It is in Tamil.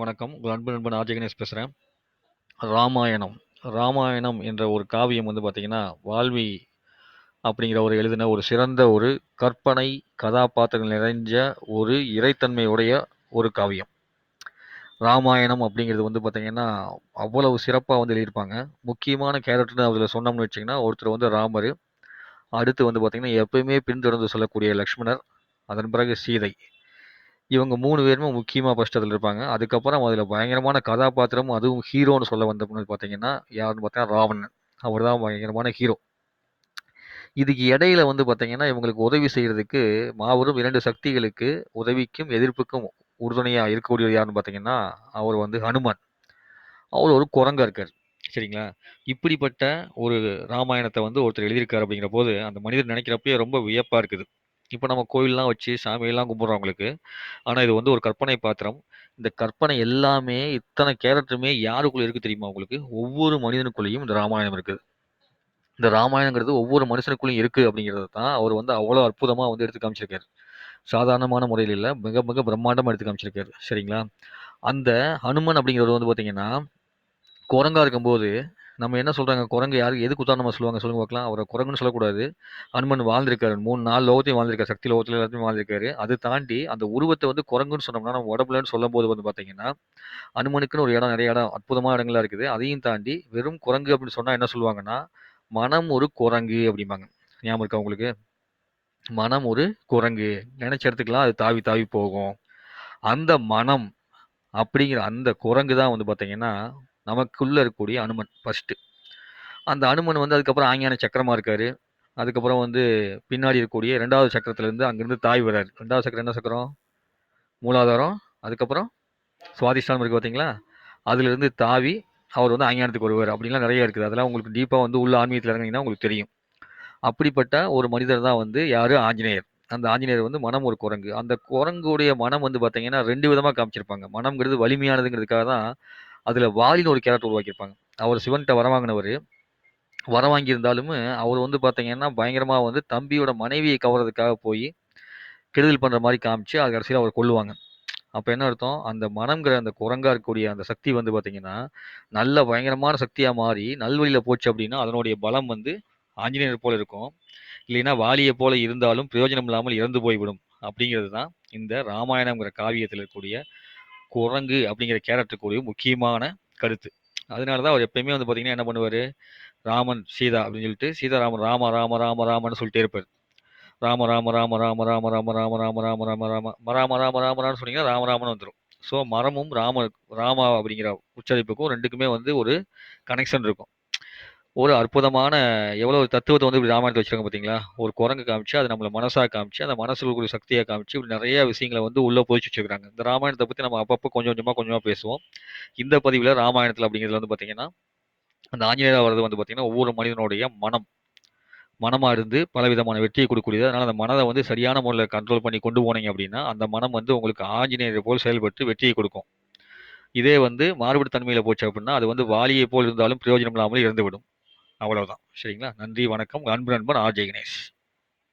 வணக்கம். உங்கள் அன்பு நண்பன் ஆர்ஜே கணேஷ் பேசுகிறேன் ராமாயணம். ராமாயணம் என்ற ஒரு காவியம் வந்து பார்த்திங்கன்னா வால்மீகி அப்படிங்கிற ஒரு எழுதின ஒரு சிறந்த ஒரு கற்பனை கதாபாத்திரங்கள் நிறைஞ்ச ஒரு இறைத்தன்மையுடைய ஒரு காவியம். ராமாயணம் அப்படிங்கிறது வந்து பார்த்திங்கன்னா அவ்வளவு சிறப்பாக வந்து எழுதியிருப்பாங்க. முக்கியமான கேரக்டர்னு அதில் சொன்னோம்னு வச்சிங்கன்னா ஒருத்தர் வந்து ராமர் அடுத்து வந்து பார்த்திங்கன்னா எப்பயுமே பின்தொடர்ந்து சொல்லக்கூடிய லக்ஷ்மணர் அதன் பிறகு சீதை. இவங்க மூணு பேருமே முக்கியமாக ஃபர்ஸ்ட் அதில் இருப்பாங்க. அதுக்கப்புறம் அதில் பயங்கரமான கதாபாத்திரமும் அதுவும் ஹீரோன்னு சொல்ல வந்த பார்த்தீங்கன்னா யாருன்னு பார்த்தீங்கன்னா ராவணன். அவர் தான் பயங்கரமான ஹீரோ இதுக்கு இடையில வந்து பார்த்தீங்கன்னா இவங்களுக்கு உதவி செய்கிறதுக்கு மாபெரும் இரண்டு சக்திகளுக்கு உதவிக்கும் எதிர்ப்புக்கும் உறுதுணையாக இருக்கக்கூடியவர் யாருன்னு பார்த்தீங்கன்னா அவர் வந்து ஹனுமான். அவர் ஒரு குரங்கா இருக்கார். சரிங்களா? இப்படிப்பட்ட ஒரு ராமாயணத்தை வந்து ஒருத்தர் எழுதியிருக்காரு அப்படிங்கிற போது அந்த மனிதர் நினைக்கிறப்பயே ரொம்ப வியப்பாக இருக்குது. இப்போ நம்ம கோயிலெலாம் வச்சு சாமியெல்லாம் கும்பிட்றவங்களுக்கு ஆனால் இது வந்து ஒரு கற்பனை பாத்திரம். இந்த கற்பனை எல்லாமே இத்தனை கேரக்டருமே யாருக்குள்ளே இருக்குது தெரியுமா உங்களுக்கு? ஒவ்வொரு மனிதனுக்குள்ளேயும் இந்த ராமாயணம் இருக்குது இந்த ராமாயணங்கிறது ஒவ்வொரு மனுஷனுக்குள்ளேயும் இருக்குது அப்படிங்கிறது தான் அவர் வந்து அவ்வளோ அற்புதமாக வந்து எடுத்து காமிச்சிருக்காரு. சாதாரணமான முறையில் இல்லை மிக மிக பிரம்மாண்டமாக எடுத்து காமிச்சிருக்காரு. சரிங்களா? அந்த ஹனுமன் அப்படிங்கிறது வந்து பார்த்தீங்கன்னா குரங்கா இருக்கும்போது நம்ம என்ன சொல்கிறாங்க குரங்கு யாருக்கு எதுக்கு உதாரணமாக சொல்லுவாங்க? சொல்லுங்க பார்க்கலாம். அவரை குரங்குன்னு சொல்லக்கூடாது. அனுமன் வாழ்ந்திருக்காரு. மூணு நாலு லோகத்தையும் வாழ்ந்திருக்காரு. சக்தி லோகத்தில் எல்லாத்தையும் வாழ்ந்திருக்காரு. அது தாண்டி அந்த உருவத்தை வந்து குரங்குன்னு சொன்னோம்னா நம்ம உடம்புலன்னு சொல்லும் போது வந்து பார்த்தீங்கன்னா அனுமனுக்குன்னு ஒரு இடம் நிறைய இடம் அற்புதமான இடங்களா இருக்குது. அதையும் தாண்டி வெறும் குரங்கு அப்படின்னு சொன்னால் என்ன சொல்லுவாங்கன்னா மனம் ஒரு குரங்கு அப்படிம்பாங்க. ஞாபகம் இருக்கா உங்களுக்கு? மனம் ஒரு குரங்கு. நினைச்ச இடத்துக்குலாம் அது தாவி தாவி போகும். அந்த மனம் அப்படிங்கிற அந்த குரங்கு தான் வந்து பார்த்தீங்கன்னா நமக்குள்ளே இருக்கக்கூடிய அனுமன் ஃபஸ்ட்டு அந்த அனுமன் வந்து அதுக்கப்புறம் ஆங்கியான சக்கரமாக இருக்கார். அதுக்கப்புறம் வந்து பின்னாடி இருக்கக்கூடிய ரெண்டாவது சக்கரத்துலேருந்து அங்கேருந்து தாய் வர்றாரு. ரெண்டாவது சக்கரம் என்ன சக்கரம்? மூலாதாரம். அதுக்கப்புறம் சுவாதிஷ்டானம் இருக்குது பார்த்தீங்களா அதுலேருந்து தாவி அவர் வந்து ஆங்கியானத்துக்கு வருவார். அப்படின்லாம் நிறைய இருக்குது. அதெல்லாம் உங்களுக்கு டீப்பாக வந்து உள்ள ஆன்மீகத்தில் இறங்கினீங்கன்னா உங்களுக்கு தெரியும். அப்படிப்பட்ட ஒரு மனிதர் தான் வந்து யார்? ஆஞ்சநேயர். அந்த ஆஞ்சநேயர் வந்து மனம் ஒரு குரங்கு. அந்த குரங்குடைய மனம் வந்து பார்த்தீங்கன்னா ரெண்டு விதமாக காமிச்சிருப்பாங்க. மனம்ங்கிறது வலிமையானதுங்கிறதுக்காக தான் அதில் வாலின்னு ஒரு கேரக்டர் உருவாக்கியிருப்பாங்க. அவர் சிவன்கிட்ட வர வாங்கினவர். வர வாங்கியிருந்தாலும் அவர் வந்து பார்த்தீங்கன்னா பயங்கரமாக வந்து தம்பியோட மனைவியை கவர்றதுக்காக போய் கெடுதல் பண்ணுற மாதிரி காமிச்சு அது கடைசியில் அவர் கொள்ளுவாங்க அப்போ என்ன அர்த்தம்? அந்த மனம்ங்கிற அந்த குரங்கா இருக்கக்கூடிய அந்த சக்தி வந்து பார்த்தீங்கன்னா நல்ல பயங்கரமான சக்தியாக மாறி நல்வழியில் போச்சு அப்படின்னா அதனுடைய பலம் வந்து ஆஞ்சநேயர் போல இருக்கும். இல்லைன்னா வாலியை போல இருந்தாலும் பிரயோஜனம் இல்லாமல் இறந்து போய்விடும். அப்படிங்கிறது தான் இந்த ராமாயணம்ங்கிற காவியத்தில் இருக்கக்கூடிய குரங்கு அப்படிங்கிற கேரக்டருக்குரிய முக்கியமான கருத்து அதனால தான் அவர் எப்பயுமே வந்து பார்த்தீங்கன்னா என்ன பண்ணுவார் ராமன் சீதா அப்படின்னு சொல்லிட்டு சீதாராமன் ராம ராம ராம ராமன்னு சொல்லிட்டே இருப்பார் ராம ராம ராம ராம ராம ராம ராம ராம ராம ராம ராம ராம ராம ராம ராமரான்னு சொன்னீங்கன்னா ராமராமன் வந்துடும் ஸோ மரமும் ராம ராமா அப்படிங்கிற உச்சரிப்புக்கும் ரெண்டுக்குமே வந்து ஒரு கனெக்ஷன் இருக்கும் ஒரு அற்புதமான எவ்வளோ ஒரு தத்துவத்தை வந்து இப்படி ராமாயணத்தை வச்சுருக்காங்க பார்த்தீங்களா ஒரு குரங்கு காமிச்சு அதை நம்மளை மனசாக காமிச்சு அந்த மனசுல ஒரு சக்தியாக காமிச்சு இப்படி நிறைய விஷயங்களை வந்து உள்ளே பொதிச்சு வச்சுருக்காங்க. இந்த ராமாயணத்தை பற்றி நம்ம அப்பப்போ கொஞ்சம் கொஞ்சமாக கொஞ்சமாக பேசுவோம். இந்த பதிவில் ராமாயணத்தில் அப்படிங்கிறதுல வந்து பார்த்தீங்கன்னா அந்த ஆஞ்சநேயர் வர்றது வந்து பார்த்தீங்கன்னா ஒவ்வொரு மனிதனுடைய மனம். மனமாக இருந்து பலவிதமான வெற்றியை கொடுக்கக்கூடியது. அதனால் அந்த மனதை வந்து சரியான முறையில் கண்ட்ரோல் பண்ணி கொண்டு போனீங்க அப்படின்னா அந்த மனம் வந்து உங்களுக்கு ஆஞ்சநேயரை போல் செயல்பட்டு வெற்றியை கொடுக்கும். இதே வந்து மாறுபடு தன்மையில் போச்சு அப்படின்னா அது வந்து வாலியை போல் இருந்தாலும் பிரயோஜனம் இல்லாமல் இறந்துவிடும். அவ்வளவுதான். சரிங்களா? நன்றி வணக்கம். அன்பு நண்பன் ஆர். ஜெய் கணேஷ்